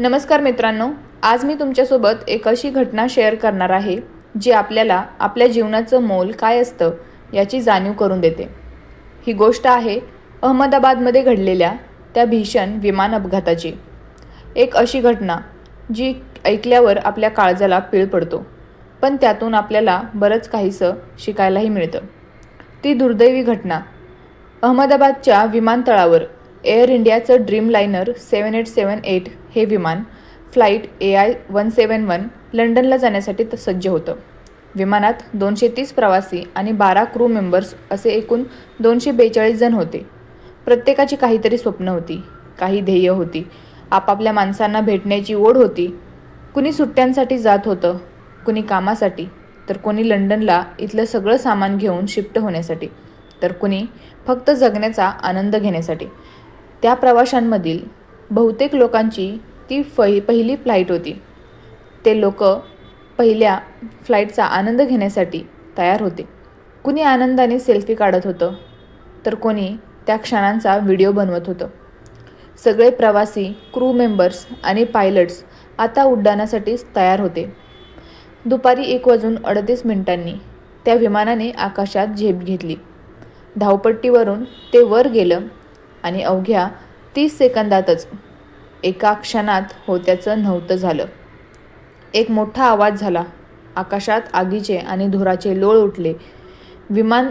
नमस्कार मित्रांनो आज मी तुमच्यासोबत एक अशी घटना शेअर करणार आहे जी आपल्याला आपल्या जीवनाचं मोल काय असतं याची जाणीव करून देते. ही गोष्ट आहे अहमदाबादमध्ये घडलेल्या त्या भीषण विमान अपघाताची. एक अशी घटना जी ऐकल्यावर आपल्या काळजाला पीळ पडतो पण त्यातून आपल्याला बरंच काहीसं शिकायलाही मिळतं. ती दुर्दैवी घटना अहमदाबादच्या विमानतळावर एअर इंडियाचं Dreamliner seven eight seven eight हे विमान flight A I one seven one लंडनला जाण्यासाठी सज्ज होतं. विमानात दोनशे तीस प्रवासी आणि बारा क्रू मेंबर्स असे एकूण दोनशे बेचाळीस जण होते. प्रत्येकाची काहीतरी स्वप्न होती काही ध्येय होती. आपापल्या माणसांना भेटण्याची ओढ होती. कुणी सुट्ट्यांसाठी जात होतं कुणी कामासाठी तर कोणी लंडनला इथलं सगळं सामान घेऊन शिफ्ट होण्यासाठी तर कुणी फक्त जगण्याचा आनंद घेण्यासाठी. त्या प्रवाशांमधील बहुतेक लोकांची ती फै पहिली फ्लाईट होती. ते लोक पहिल्या फ्लाईटचा आनंद घेण्यासाठी तयार होते. कुणी आनंदाने सेल्फी काढत होतं तर कोणी त्या क्षणांचा व्हिडिओ बनवत होतं. सगळे प्रवासी क्रू मेंबर्स आणि पायलट्स आता उड्डाणासाठीच तयार होते. दुपारी एक वाजून अडतीस मिनिटांनी त्या विमानाने आकाशात झेप घेतली. धावपट्टीवरून ते वर गेलं. आणि अवघ्या तीस सेकंदातच एका क्षणात होत्याचं नव्हतं झालं. एक मोठा आवाज झाला. आकाशात आगीचे आणि धुराचे लोळ उठले. विमान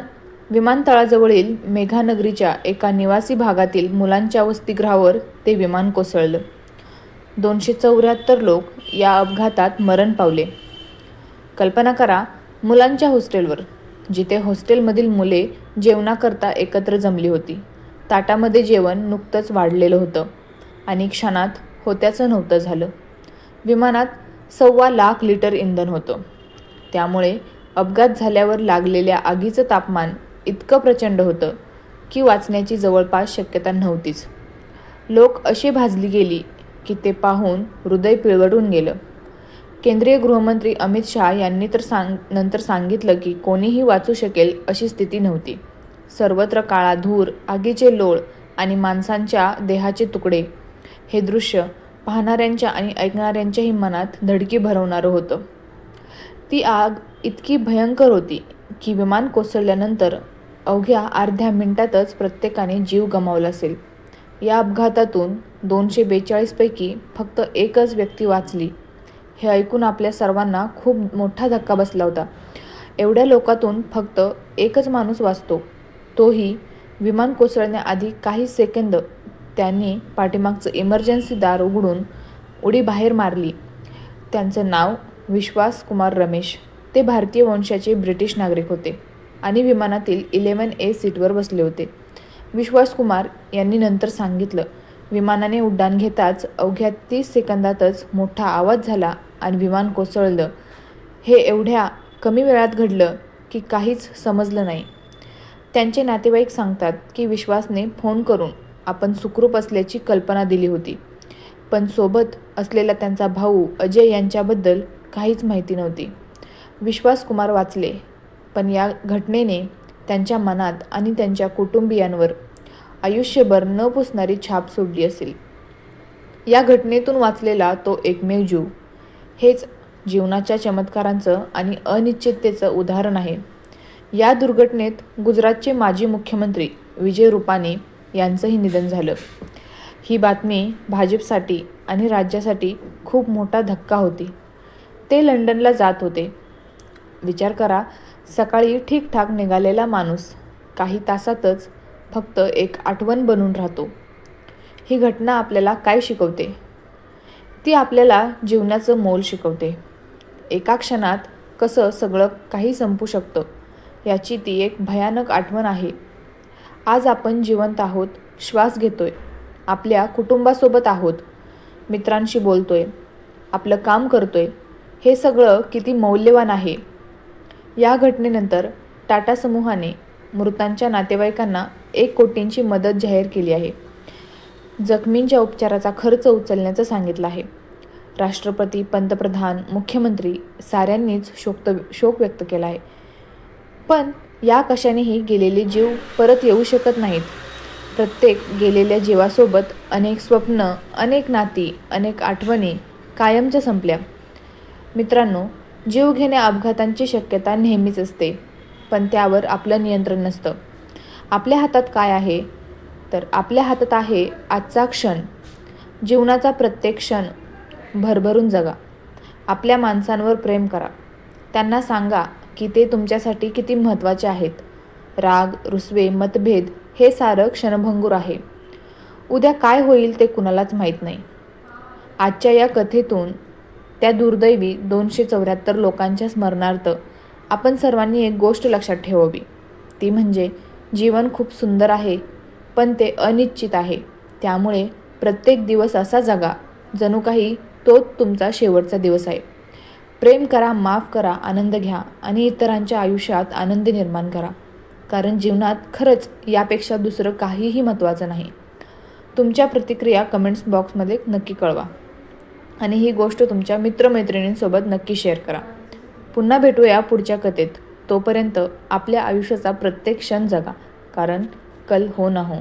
विमानतळाजवळील मेघानगरीच्या एका निवासी भागातील मुलांच्या वसतिगृहावर ते विमान कोसळलं. दोनशे चौऱ्याहत्तर लोक या अपघातात मरण पावले. कल्पना करा मुलांच्या हॉस्टेलवर जिथे हॉस्टेलमधील मुले जेवणाकरता एकत्र जमली होती. ताटामध्ये जेवण नुकतंच वाढलेलं होतं आणि क्षणात होत्याचं नव्हतं झालं. विमानात सव्वा लाख लिटर इंधन होतं. त्यामुळे अपघात झाल्यावर लागलेल्या आगीचं तापमान इतकं प्रचंड होतं की वाचण्याची जवळपास शक्यता नव्हतीच. लोक अशी भाजली गेली की ते पाहून हृदय पिळवटून गेलं. केंद्रीय गृहमंत्री अमित शहा यांनी तर सांग नंतर सांगितलं की कोणीही वाचू शकेल अशी स्थिती नव्हती. सर्वत्र काळा धूर आगीचे लोळ आणि माणसांच्या देहाचे तुकडे. हे दृश्य पाहणाऱ्यांच्या आणि ऐकणाऱ्यांच्याही मनात धडकी भरवणारं होतं. ती आग इतकी भयंकर होती की विमान कोसळल्यानंतर अवघ्या अर्ध्या मिनिटातच प्रत्येकाने जीव गमावला असेल. या अपघातातून दोनशे बेचाळीसपैकी फक्त एकच व्यक्ती वाचली. हे ऐकून आपल्या सर्वांना खूप मोठा धक्का बसला होता. एवढ्या लोकातून फक्त एकच माणूस वाचतो. तोही विमान कोसळण्याआधी काही सेकंद त्यांनी पाठीमागचं इमर्जन्सी दार उघडून उडी बाहेर मारली. त्यांचं नाव विश्वास कुमार रमेश. ते भारतीय वंशाचे ब्रिटिश नागरिक होते आणि विमानातील इलेवन ए सीटवर बसले होते. विश्वास कुमार यांनी नंतर सांगितलं विमानाने उड्डाण घेताच अवघ्या तीस सेकंदातच मोठा आवाज झाला आणि विमान कोसळलं. हे एवढ्या कमी वेळात घडलं की काहीच समजलं नाही. त्यांचे नातेवाईक सांगतात की विश्वासने फोन करून आपण सुखरूप असल्याची कल्पना दिली होती. पण सोबत असलेला त्यांचा भाऊ अजय यांच्याबद्दल काहीच माहिती नव्हती. विश्वास कुमार वाचले पण या घटनेने त्यांच्या मनात आणि त्यांच्या कुटुंबियांवर आयुष्यभर न पुसणारी छाप सोडली असेल. या घटनेतून वाचलेला तो एकमेव जीव हेच जीवनाच्या चमत्कारांचं आणि अनिश्चिततेचं उदाहरण आहे. या दुर्घटनेत गुजरातचे माजी मुख्यमंत्री विजय रुपानी यांचंही निधन झालं. ही बातमी भाजपसाठी आणि राज्यासाठी खूप मोठा धक्का होती. ते लंडनला जात होते. विचार करा सकाळी ठीकठाक निघालेला माणूस काही तासातच फक्त एक आठवण बनून राहतो. ही घटना आपल्याला काय शिकवते? ती आपल्याला जीवनाचं मोल शिकवते. एका क्षणात कसं सगळं काही संपू शकतं. याची ती एक भयानक आठवण आहे. आज आपण जिवंत आहोत श्वास घेतोय. आपल्या कुटुंबासोबत आहोत. मित्रांशी बोलतोय. आपलं काम करतोय. हे सगळं किती मौल्यवान आहे. या घटनेनंतर टाटा समूहाने मृतांच्या नातेवाईकांना एक कोटींची मदत जाहीर केली आहे. जखमींच्या उपचाराचा खर्च उचलण्याचं सांगितलं आहे. राष्ट्रपती पंतप्रधान मुख्यमंत्री साऱ्यांनीच शोक शोक व्यक्त केला आहे. पण या कशानेही गेलेले जीव परत येऊ शकत नाहीत. प्रत्येक गेलेल्या जीवासोबत अनेक स्वप्न अनेक नाती अनेक आठवणी कायमच्या संपल्या. मित्रांनो जीव घेण्या अपघातांची शक्यता नेहमीच असते पण त्यावर आपलं नियंत्रण नसतं. आपल्या हातात काय आहे? तर आपल्या हातात आहे आजचा क्षण. जीवनाचा प्रत्येक क्षण भरभरून जगा. आपल्या माणसांवर प्रेम करा. त्यांना सांगा की ते तुमच्यासाठी किती महत्त्वाचे आहेत. राग रुसवे मतभेद हे सारं क्षणभंगूर आहे. उद्या काय होईल ते कुणालाच माहीत नाही. आजच्या या कथेतून त्या दुर्दैवी दोनशे चौऱ्याहत्तर लोकांच्या स्मरणार्थ आपण सर्वांनी एक गोष्ट लक्षात ठेवावी. ती म्हणजे जीवन खूप सुंदर आहे पण ते अनिश्चित आहे. त्यामुळे प्रत्येक दिवस असा जगा जणू काही तोच तुमचा शेवटचा दिवस आहे. प्रेम करा माफ करा आनंद घ्या आणि इतरांच्या आयुष्यात आनंद निर्माण करा. कारण जीवनात खरंच यापेक्षा दुसरं काहीही महत्त्वाचं नाही. तुमच्या प्रतिक्रिया कमेंट्स बॉक्समध्ये नक्की कळवा. आणि ही गोष्ट तुमच्या मित्रमैत्रिणींसोबत नक्की शेअर करा. पुन्हा भेटूया पुढच्या कथेत. तोपर्यंत आपल्या आयुष्याचा प्रत्येक क्षण जगा. कारण कल हो ना हो.